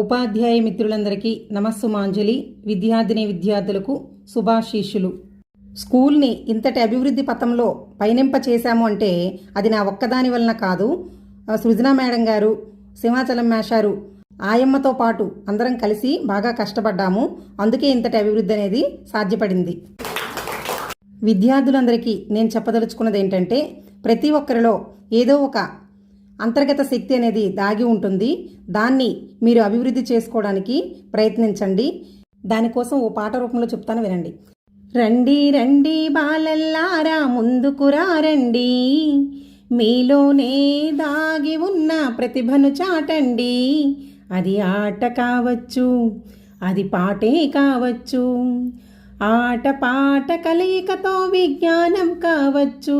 ఉపాధ్యాయ మిత్రులందరికీ నమస్సుమాంజలి. విద్యార్థిని విద్యార్థులకు శుభాశీషులు స్కూల్ని ఇంతటి అభివృద్ధి పథంలో పయనింప చేశాము అంటే అది నా ఒక్కదాని వలన కాదు. సృజనా సృజన మేడం గారు సింహాచలం మేషారు ఆయమ్మతో పాటు అందరం కలిసి బాగా కష్టపడ్డాము. అందుకే ఇంతటి అభివృద్ధి అనేది సాధ్యపడింది. విద్యార్థులందరికీ నేను చెప్పదలుచుకున్నది ఏంటంటే ప్రతి ఒక్కరిలో ఏదో ఒక అంతర్గత శక్తి అనేది దాగి ఉంటుంది. దాన్ని మీరు అభివృద్ధి చేసుకోవడానికి ప్రయత్నించండి. దానికోసం ఓ పాట రూపంలో చెప్తాను వినండి. రండి రండి బాలల్లారా ముందుకురా రండి. మీలోనే దాగి ఉన్న ప్రతిభను చాటండి. అది ఆట కావచ్చు అది పాటే కావచ్చు. ఆట పాట కలయికతో విజ్ఞానం కావచ్చు.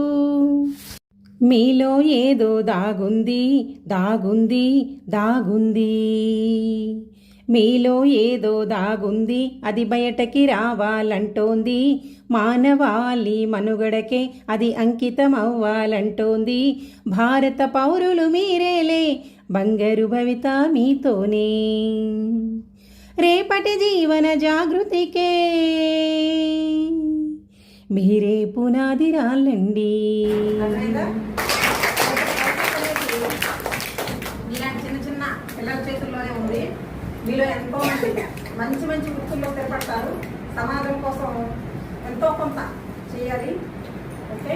మీలో ఏదో దాగుంది దాగుంది దాగుంది. మీలో ఏదో దాగుంది అది బయటకి రావాలంటోంది. మానవాళి మనుగడకే అది అంకితం అవ్వాలంటోంది భారత పౌరులు మీరేలే బంగారు భవిత మీతోనే. రేపటి జీవన జాగృతికే. మీరే పునాది రాళ్ళండి. ఇలాంటి చిన్న చిన్న పిల్లల చేతుల్లోనే ఉంది. మీలో ఎంతో మంది మంచి మంచి వృత్తుల్లో స్థిరపడతారు సమాజం కోసం ఎంతో కొంత చేయాలి. ఓకే?